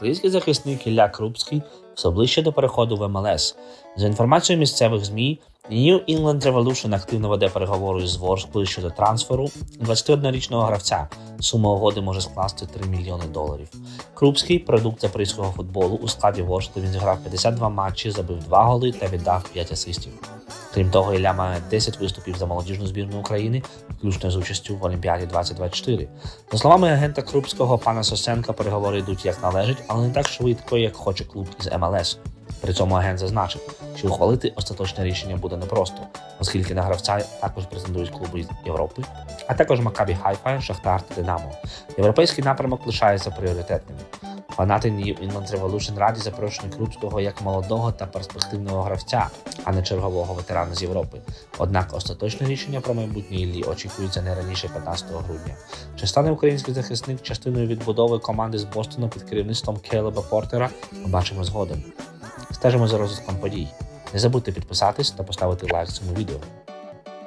Український захисник Ілля Крупський все ближче до переходу в МЛС. За інформацією місцевих ЗМІ, New England Revolution активно веде переговори з Ворсклою щодо трансферу 21-річного гравця. Сума угоди може скласти 3 мільйони доларів. Крупський продукт запорізького футболу у складі Ворскли. Він зіграв 52 матчі, забив 2 голи та віддав 5 асистів. Крім того, Ілля має 10 виступів за молодіжну збірну України, включно з участю в Олімпіаді 2024. За словами агента Крупського, пана Сосенка, переговори йдуть як належить, але не так швидко, як хоче клуб із МЛС. При цьому агент зазначив, що ухвалити остаточне рішення буде непросто, оскільки на гравця також претендують клуби Європи, а також Макабі Хайфа, Шахтар та Динамо. Європейський напрямок лишається пріоритетним. Фанати New England Revolution раді запрошення Крупського як молодого та перспективного гравця, а не чергового ветерана з Європи. Однак остаточне рішення про майбутнє Іллі очікується не раніше 15 грудня. Чи стане український захисник частиною відбудови команди з Бостона під керівництвом Келеба Портера? Побачимо згодом. Стежимо за розвитком подій. Не забудьте підписатись та поставити лайк цьому відео.